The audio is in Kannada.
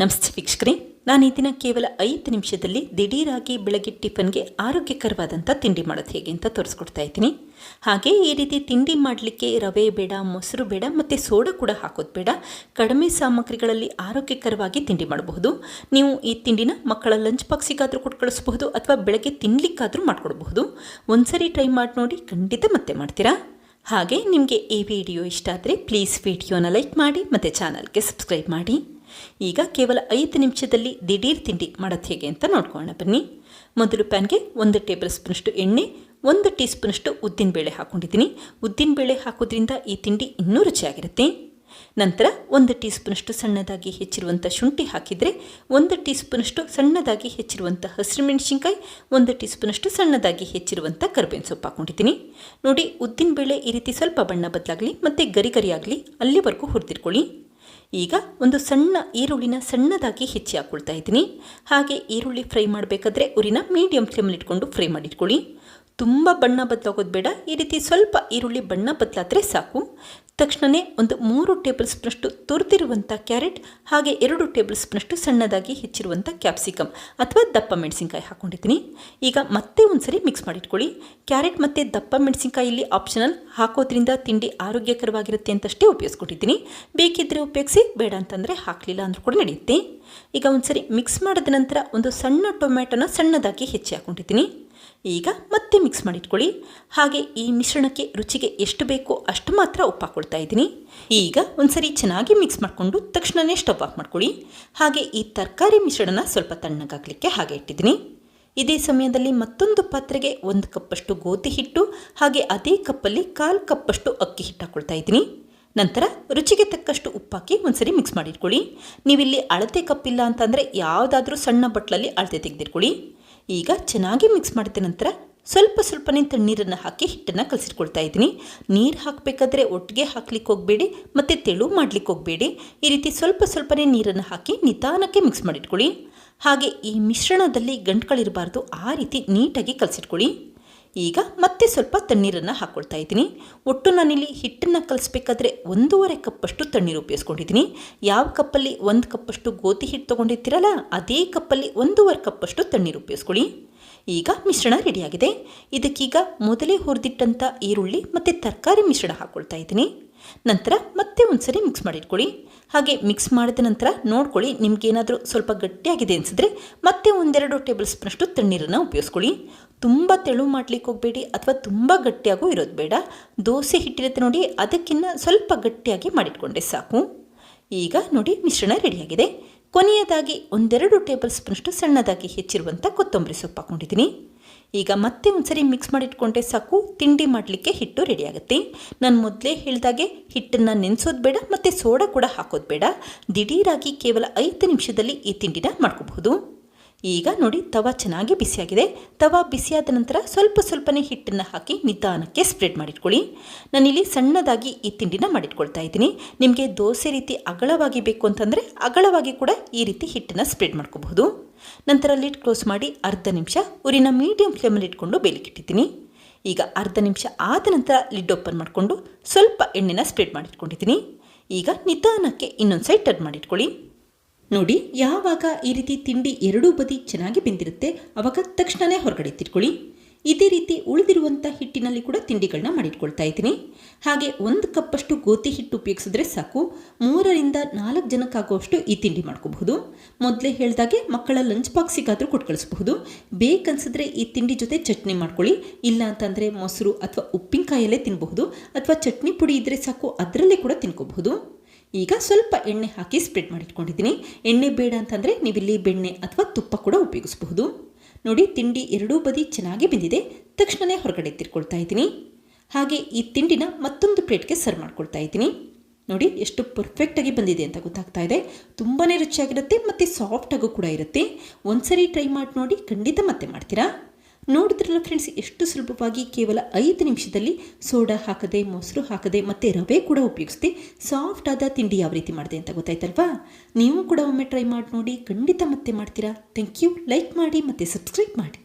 ನಮಸ್ತೆ ವೀಕ್ಷಕರೇ, ನಾನು ಈ ದಿನ ಕೇವಲ ಐದು ನಿಮಿಷದಲ್ಲಿ ದಿಢೀರಾಗಿ ಬೆಳಗ್ಗೆ ಟಿಫನ್ಗೆ ಆರೋಗ್ಯಕರವಾದಂಥ ತಿಂಡಿ ಮಾಡೋದು ಹೇಗೆ ಅಂತ ತೋರಿಸ್ಕೊಡ್ತಾ ಇದ್ದೀನಿ. ಹಾಗೆ ಈ ರೀತಿ ತಿಂಡಿ ಮಾಡಲಿಕ್ಕೆ ರವೆ ಬೇಡ, ಮೊಸರು ಬೇಡ ಮತ್ತು ಸೋಡಾ ಕೂಡ ಹಾಕೋದು ಬೇಡ. ಕಡಿಮೆ ಸಾಮಗ್ರಿಗಳಲ್ಲಿ ಆರೋಗ್ಯಕರವಾಗಿ ತಿಂಡಿ ಮಾಡಬಹುದು. ನೀವು ಈ ತಿಂಡಿನ ಮಕ್ಕಳ ಲಂಚ್ ಬಾಕ್ಸಿಗಾದರೂ ಕೊಟ್ಟು ಕಳಿಸ್ಬಹುದು ಅಥವಾ ಬೆಳಗ್ಗೆ ತಿನ್ನಲಿಕ್ಕಾದರೂ ಮಾಡಿಕೊಡ್ಬಹುದು. ಒಂದ್ಸರಿ ಟ್ರೈ ಮಾಡಿ ನೋಡಿ, ಖಂಡಿತ ಮತ್ತೆ ಮಾಡ್ತೀರಾ? ಹಾಗೆ ನಿಮಗೆ ಈ ವಿಡಿಯೋ ಇಷ್ಟ ಆದರೆ ಪ್ಲೀಸ್ ವಿಡಿಯೋನ ಲೈಕ್ ಮಾಡಿ, ಮತ್ತು ಚಾನಲ್ಗೆ ಸಬ್ಸ್ಕ್ರೈಬ್ ಮಾಡಿ. ಈಗ ಕೇವಲ ಐದು ನಿಮಿಷದಲ್ಲಿ ದಿಢೀರ್ ತಿಂಡಿ ಮಾಡೋದು ಹೇಗೆ ಅಂತ ನೋಡ್ಕೊಳ್ಳೋಣ. ಬನ್ನಿ. ಮೊದಲು ಪ್ಯಾನ್ಗೆ ಒಂದು ಟೇಬಲ್ ಸ್ಪೂನಷ್ಟು ಎಣ್ಣೆ, ಒಂದು ಟೀ ಸ್ಪೂನಷ್ಟು ಉದ್ದಿನಬೇಳೆ ಹಾಕ್ಕೊಂಡಿದ್ದೀನಿ ಉದ್ದಿನಬೇಳೆ ಹಾಕೋದ್ರಿಂದ ಈ ತಿಂಡಿ ಇನ್ನೂ ರುಚಿಯಾಗಿರುತ್ತೆ. ನಂತರ ಒಂದು ಟೀ ಸ್ಪೂನಷ್ಟು ಸಣ್ಣದಾಗಿ ಹೆಚ್ಚಿರುವಂಥ ಶುಂಠಿ ಹಾಕಿದರೆ, ಒಂದು ಟೀ ಸ್ಪೂನಷ್ಟು ಸಣ್ಣದಾಗಿ ಹೆಚ್ಚಿರುವಂಥ ಹಸಿರು ಮೆಣಸಿನ್ಕಾಯಿ ಒಂದು ಟೀ ಸ್ಪೂನಷ್ಟು ಸಣ್ಣದಾಗಿ ಹೆಚ್ಚಿರುವಂಥ ಕರ್ಬೇವಿನ ಸೊಪ್ಪು ಹಾಕೊಂಡಿದ್ದೀನಿ. ನೋಡಿ ಉದ್ದಿನಬೇಳೆ ಈ ರೀತಿ ಸ್ವಲ್ಪ ಬಣ್ಣ ಬದಲಾಗಲಿ, ಮತ್ತು ಗರಿ ಗರಿಯಾಗಲಿ, ಅಲ್ಲಿವರೆಗೂ ಹುರಿದಿಟ್ಕೊಳ್ಳಿ. ಈಗ ಒಂದು ಸಣ್ಣ ಈರುಳ್ಳಿನ ಸಣ್ಣದಾಗಿ ಹೆಚ್ಚಿ ಹಾಕ್ಕೊಳ್ತಾ ಇದ್ದೀನಿ. ಹಾಗೆ ಈರುಳ್ಳಿ ಫ್ರೈ ಮಾಡಬೇಕಾದ್ರೆ ಉರಿನ ಮೀಡಿಯಂ ಫ್ಲೇಮಲ್ಲಿ ಇಟ್ಕೊಂಡು ಫ್ರೈ ಮಾಡಿಟ್ಕೊಳ್ಳಿ. ತುಂಬ ಬಣ್ಣ ಬದಲಾಗೋದು ಬೇಡ. ಈ ರೀತಿ ಸ್ವಲ್ಪ ಈರುಳ್ಳಿ ಬಣ್ಣ ಬದಲಾದರೆ ಸಾಕು. ತಕ್ಷಣವೇ ಒಂದು ಮೂರು ಟೇಬಲ್ ಸ್ಪೂನಷ್ಟು ತುರಿದಿರುವಂಥ ಕ್ಯಾರೆಟ್, ಹಾಗೆ ಎರಡು ಟೇಬಲ್ ಸ್ಪೂನಷ್ಟು ಸಣ್ಣದಾಗಿ ಹೆಚ್ಚಿರುವಂಥ ಕ್ಯಾಪ್ಸಿಕಮ್ ಅಥವಾ ದಪ್ಪ ಮೆಣಸಿನ್ಕಾಯಿ ಹಾಕ್ಕೊಂಡಿದ್ದೀನಿ ಈಗ ಮತ್ತೆ ಒಂದ್ಸರಿ ಮಿಕ್ಸ್ ಮಾಡಿಟ್ಕೊಳ್ಳಿ. ಕ್ಯಾರೆಟ್ ಮತ್ತು ದಪ್ಪ ಮೆಣಸಿನ್ಕಾಯಲ್ಲಿ ಆಪ್ಷನಲ್ ಹಾಕೋದ್ರಿಂದ ತಿಂಡಿ ಆರೋಗ್ಯಕರವಾಗಿರುತ್ತೆ ಅಂತಷ್ಟೇ ಉಪಯೋಗಿಸ್ಕೊಟ್ಟಿದ್ದೀನಿ. ಬೇಕಿದ್ದರೆ ಉಪಯೋಗಿಸಿ, ಬೇಡ ಅಂತಂದರೆ ಹಾಕಲಿಲ್ಲ ಅಂದರೂ ಕೂಡ ನಡೆಯುತ್ತೆ. ಈಗ ಒಂದ್ಸರಿ ಮಿಕ್ಸ್ ಮಾಡಿದ ನಂತರ ಒಂದು ಸಣ್ಣ ಟೊಮ್ಯಾಟೊನ ಸಣ್ಣದಾಗಿ ಹೆಚ್ಚಿ ಹಾಕ್ಕೊಂಡಿದ್ದೀನಿ ಈಗ ಮತ್ತೆ ಮಿಕ್ಸ್ ಮಾಡಿಟ್ಕೊಳ್ಳಿ. ಹಾಗೆ ಈ ಮಿಶ್ರಣಕ್ಕೆ ರುಚಿಗೆ ಎಷ್ಟು ಬೇಕೋ ಅಷ್ಟು ಮಾತ್ರ ಉಪ್ಪು ಹಾಕ್ಕೊಳ್ತಾ ಇದ್ದೀನಿ. ಈಗ ಒಂದ್ಸರಿ ಚೆನ್ನಾಗಿ ಮಿಕ್ಸ್ ಮಾಡಿಕೊಂಡು ತಕ್ಷಣವೇ ಸ್ಟವ್ ಆಫ್ ಮಾಡ್ಕೊಳ್ಳಿ. ಹಾಗೆ ಈ ತರಕಾರಿ ಮಿಶ್ರಣನ ಸ್ವಲ್ಪ ತಣ್ಣಗಾಗಲಿಕ್ಕೆ ಹಾಗೆ ಇಟ್ಟಿದ್ದೀನಿ. ಇದೇ ಸಮಯದಲ್ಲಿ ಮತ್ತೊಂದು ಪಾತ್ರೆಗೆ ಒಂದು ಕಪ್ಪಷ್ಟು ಗೋಧಿ ಹಿಟ್ಟು, ಹಾಗೆ ಅದೇ ಕಪ್ಪಲ್ಲಿ ಕಾಲು ಕಪ್ಪಷ್ಟು ಅಕ್ಕಿ ಹಿಟ್ಟು ಹಾಕ್ಕೊಳ್ತಾ ಇದ್ದೀನಿ. ನಂತರ ರುಚಿಗೆ ತಕ್ಕಷ್ಟು ಉಪ್ಪಾಕಿ ಒಂದ್ಸರಿ ಮಿಕ್ಸ್ ಮಾಡಿಟ್ಕೊಳ್ಳಿ. ನೀವಿಲ್ಲಿ ಅಳತೆ ಕಪ್ಪಿಲ್ಲ ಅಂತಂದರೆ ಯಾವುದಾದ್ರೂ ಸಣ್ಣ ಬಟ್ಲಲ್ಲಿ ಅಳತೆ ತೆಗೆದಿಟ್ಕೊಳ್ಳಿ. ಈಗ ಚೆನ್ನಾಗಿ ಮಿಕ್ಸ್ ಮಾಡಿದ ನಂತರ ಸ್ವಲ್ಪ ಸ್ವಲ್ಪನೇ ತಣ್ಣೀರನ್ನು ಹಾಕಿ ಹಿಟ್ಟನ್ನು ಕಲಸಿಟ್ಕೊಳ್ತಾ ಇದ್ದೀನಿ. ನೀರು ಹಾಕಬೇಕಾದ್ರೆ ಒಟ್ಟಿಗೆ ಹಾಕ್ಲಿಕ್ಕೆ ಹೋಗಬೇಡಿ, ಮತ್ತು ತೆಳು ಮಾಡಲಿಕ್ಕೆ ಹೋಗಬೇಡಿ. ಈ ರೀತಿ ಸ್ವಲ್ಪ ಸ್ವಲ್ಪನೇ ನೀರನ್ನು ಹಾಕಿ ನಿಧಾನಕ್ಕೆ ಮಿಕ್ಸ್ ಮಾಡಿಟ್ಕೊಳ್ಳಿ. ಹಾಗೆ ಈ ಮಿಶ್ರಣದಲ್ಲಿ ಗಂಟುಗಳಿರಬಾರ್ದು ಆ ರೀತಿ ನೀಟಾಗಿ ಕಲಸಿಟ್ಕೊಳ್ಳಿ. ಈಗ ಮತ್ತೆ ಸ್ವಲ್ಪ ತಣ್ಣೀರನ್ನು ಹಾಕ್ಕೊಳ್ತಾ ಇದ್ದೀನಿ. ಒಟ್ಟು ನಾನಿಲ್ಲಿ ಹಿಟ್ಟನ್ನು ಕಲಿಸ್ಬೇಕಾದ್ರೆ ಒಂದೂವರೆ ಕಪ್ಪಷ್ಟು ತಣ್ಣೀರು ಉಪಯೋಗಿಸ್ಕೊಂಡಿದ್ದೀನಿ. ಯಾವ ಕಪ್ಪಲ್ಲಿ ಒಂದು ಕಪ್ಪಷ್ಟು ಗೋಧಿ ಹಿಟ್ಟು ತೊಗೊಂಡಿರ್ತೀರಲ್ಲ, ಅದೇ ಕಪ್ಪಲ್ಲಿ ಒಂದೂವರೆ ಕಪ್ಪಷ್ಟು ತಣ್ಣೀರು ಉಪಯೋಗಿಸ್ಕೊಳ್ಳಿ. ಈಗ ಮಿಶ್ರಣ ರೆಡಿಯಾಗಿದೆ. ಇದಕ್ಕೀಗ ಮೊದಲೇ ಹುರಿದಿಟ್ಟಂಥ ಈರುಳ್ಳಿ ಮತ್ತು ತರಕಾರಿ ಮಿಶ್ರಣ ಹಾಕ್ಕೊಳ್ತಾ ಇದ್ದೀನಿ. ನಂತರ ಮತ್ತೆ ಒಂದ್ಸರಿ ಮಿಕ್ಸ್ ಮಾಡಿಟ್ಕೊಳ್ಳಿ. ಹಾಗೆ ಮಿಕ್ಸ್ ಮಾಡಿದ ನಂತರ ನೋಡ್ಕೊಳ್ಳಿ, ನಿಮಗೇನಾದರೂ ಸ್ವಲ್ಪ ಗಟ್ಟಿಯಾಗಿದೆ ಅನಿಸಿದ್ರೆ ಮತ್ತೆ ಒಂದೆರಡು ಟೇಬಲ್ ಸ್ಪೂನಷ್ಟು ತಣ್ಣೀರನ್ನು ಉಪಯೋಗಿಸ್ಕೊಳ್ಳಿ. ತುಂಬ ತೆಳು ಮಾಡ್ಲಿಕ್ಕೆ ಹೋಗಬೇಡಿ ಅಥವಾ ತುಂಬ ಗಟ್ಟಿಯಾಗೂ ಇರೋದು ಬೇಡ. ದೋಸೆ ಹಿಟ್ಟಿರುತ್ತೆ ನೋಡಿ ಅದಕ್ಕಿಂತ ಸ್ವಲ್ಪ ಗಟ್ಟಿಯಾಗಿ ಮಾಡಿಟ್ಕೊಂಡೆ ಸಾಕು. ಈಗ ನೋಡಿ, ಮಿಶ್ರಣ ರೆಡಿಯಾಗಿದೆ. ಕೊನೆಯದಾಗಿ ಒಂದೆರಡು ಟೇಬಲ್ ಸ್ಪೂನಷ್ಟು ಸಣ್ಣದಾಗಿ ಹೆಚ್ಚಿರುವಂಥ ಕೊತ್ತಂಬರಿ ಸೊಪ್ಪು ಹಾಕ್ಕೊಂಡಿದ್ದೀನಿ. ಈಗ ಮತ್ತೆ ಒಂದ್ಸರಿ ಮಿಕ್ಸ್ ಮಾಡಿಟ್ಕೊಂಡೆ ಸಾಕು. ತಿಂಡಿ ಮಾಡಲಿಕ್ಕೆ ಹಿಟ್ಟು ರೆಡಿಯಾಗುತ್ತೆ. ನಾನು ಮೊದಲೇ ಹೇಳಿದಾಗೆ, ಹಿಟ್ಟನ್ನು ನೆನೆಸೋದು ಬೇಡ, ಮತ್ತು ಸೋಡಾ ಕೂಡ ಹಾಕೋದು ಬೇಡ. ದಿಢೀರಾಗಿ ಕೇವಲ ಐದು ನಿಮಿಷದಲ್ಲಿ ಈ ತಿಂಡಿನ ಮಾಡ್ಕೋಬಹುದು. ಈಗ ನೋಡಿ ತವ ಚೆನ್ನಾಗಿ ಬಿಸಿಯಾಗಿದೆ. ತವ ಬಿಸಿಯಾದ ನಂತರ ಸ್ವಲ್ಪ ಸ್ವಲ್ಪನೇ ಹಿಟ್ಟನ್ನು ಹಾಕಿ ನಿಧಾನಕ್ಕೆ ಸ್ಪ್ರೆಡ್ ಮಾಡಿಟ್ಕೊಳ್ಳಿ. ನಾನಿಲ್ಲಿ ಸಣ್ಣದಾಗಿ ಈ ತಿಂಡಿನ ಮಾಡಿಟ್ಕೊಳ್ತಾ ಇದ್ದೀನಿ. ನಿಮಗೆ ದೋಸೆ ರೀತಿ ಅಗಲವಾಗಿ ಬೇಕು ಅಂತಂದರೆ ಅಗಲವಾಗಿ ಕೂಡ ಈ ರೀತಿ ಹಿಟ್ಟನ್ನು ಸ್ಪ್ರೆಡ್ ಮಾಡ್ಕೋಬಹುದು. ನಂತರ ಲಿಡ್ ಕ್ಲೋಸ್ ಮಾಡಿ ಅರ್ಧ ನಿಮಿಷ ಊರಿನ ಮೀಡಿಯಂ ಫ್ಲೇಮಲ್ಲಿ ಇಟ್ಕೊಂಡು ಬೇಲಿಕ್ಕಿಟ್ಟಿದ್ದೀನಿ. ಈಗ ಅರ್ಧ ನಿಮಿಷ ಆದ ನಂತರ ಲಿಡ್ ಓಪನ್ ಮಾಡಿಕೊಂಡು ಸ್ವಲ್ಪ ಎಣ್ಣೆನ ಸ್ಪ್ರೆಡ್ ಮಾಡಿಟ್ಕೊಂಡಿದ್ದೀನಿ. ಈಗ ನಿಧಾನಕ್ಕೆ ಇನ್ನೊಂದು ಸೈಡ್ ಟರ್ನ್ ಮಾಡಿಟ್ಕೊಳ್ಳಿ. ನೋಡಿ, ಯಾವಾಗ ಈ ರೀತಿ ತಿಂಡಿ ಎರಡೂ ಬದಿ ಚೆನ್ನಾಗಿ ಬೆಂದಿರುತ್ತೆ, ಅವಾಗ ತಕ್ಷಣವೇ ಹೊರಗಡೆ ತಿರ್ಕೊಳ್ಳಿ. ಇದೇ ರೀತಿ ಉಳಿದಿರುವಂಥ ಹಿಟ್ಟಿನಲ್ಲಿ ಕೂಡ ತಿಂಡಿಗಳನ್ನ ಮಾಡಿಟ್ಕೊಳ್ತಾ ಇದ್ದೀನಿ. ಹಾಗೆ ಒಂದು ಕಪ್ಪಷ್ಟು ಗೋಧಿ ಹಿಟ್ಟು ಉಪಯೋಗಿಸಿದ್ರೆ ಸಾಕು. ಮೂರರಿಂದ ನಾಲ್ಕು ಜನಕ್ಕಾಗುವಷ್ಟು ಈ ತಿಂಡಿ ಮಾಡ್ಕೋಬಹುದು. ಮೊದಲೇ ಹೇಳಿದಾಗೆ ಮಕ್ಕಳ ಲಂಚ್ ಬಾಕ್ಸಿಗಾದರೂ ಕೊಟ್ಟು ಕಳಿಸಬಹುದು ಬೇಕನ್ಸಿದ್ರೆ ಈ ತಿಂಡಿ ಜೊತೆ ಚಟ್ನಿ ಮಾಡ್ಕೊಳ್ಳಿ. ಇಲ್ಲ ಅಂತಂದರೆ ಮೊಸರು ಅಥವಾ ಉಪ್ಪಿನಕಾಯಲ್ಲೇ ತಿನ್ನಬಹುದು ಅಥವಾ ಚಟ್ನಿ ಪುಡಿ ಇದ್ದರೆ ಸಾಕು, ಅದರಲ್ಲೇ ಕೂಡ ತಿನ್ಕೋಬಹುದು. ಈಗ ಸ್ವಲ್ಪ ಎಣ್ಣೆ ಹಾಕಿ ಸ್ಪ್ರೆಡ್ ಮಾಡಿಟ್ಕೊಂಡಿದ್ದೀನಿ. ಎಣ್ಣೆ ಬೇಡ ಅಂತಂದರೆ ನೀವಿಲ್ಲಿ ಬೆಣ್ಣೆ ಅಥವಾ ತುಪ್ಪ ಕೂಡ ಉಪಯೋಗಿಸಬಹುದು. ನೋಡಿ, ತಿಂಡಿ ಎರಡೂ ಬದಿ ಚೆನ್ನಾಗಿ ಬೆಂದಿದೆ. ತಕ್ಷಣವೇ ಹೊರಗಡೆ ತಿರ್ಕೊಳ್ತಾ ಇದ್ದೀನಿ. ಹಾಗೆ ಈ ತಿಂಡಿನ ಮತ್ತೊಂದು ಪ್ಲೇಟ್ಗೆ ಸರ್ವ್ ಮಾಡ್ಕೊಳ್ತಾ ಇದ್ದೀನಿ. ನೋಡಿ, ಎಷ್ಟು ಪರ್ಫೆಕ್ಟಾಗಿ ಬಂದಿದೆ ಅಂತ ಗೊತ್ತಾಗ್ತಾ ಇದೆ. ತುಂಬಾ ರುಚಿಯಾಗಿರುತ್ತೆ ಮತ್ತು ಸಾಫ್ಟಾಗೂ ಕೂಡ ಇರುತ್ತೆ. ಒಂದ್ಸರಿ ಟ್ರೈ ಮಾಡಿ ನೋಡಿ ಖಂಡಿತ ಮತ್ತೆ ಮಾಡ್ತೀರಾ? ನೋಡಿದ್ರಲ್ಲ ಫ್ರೆಂಡ್ಸ್ ಎಷ್ಟು ಸುಲಭವಾಗಿ ಕೇವಲ ಐದು ನಿಮಿಷದಲ್ಲಿ ಸೋಡಾ ಹಾಕದೆ, ಮೊಸರು ಹಾಕದೆ, ಮತ್ತು ರವೆ ಕೂಡ ಉಪಯೋಗಿಸ್ದೆ ಸಾಫ್ಟ್ ಆದ ತಿಂಡಿ ಯಾವ ರೀತಿ ಮಾಡಿದೆ ಅಂತ ಗೊತ್ತಾಯ್ತಲ್ವಾ? ನೀವು ಕೂಡ ಒಮ್ಮೆ ಟ್ರೈ ಮಾಡಿ ನೋಡಿ, ಖಂಡಿತ ಮತ್ತೆ ಮಾಡ್ತೀರಾ. ಥ್ಯಾಂಕ್ ಯು ಲೈಕ್ ಮಾಡಿ ಮತ್ತು ಸಬ್ಸ್ಕ್ರೈಬ್ ಮಾಡಿ.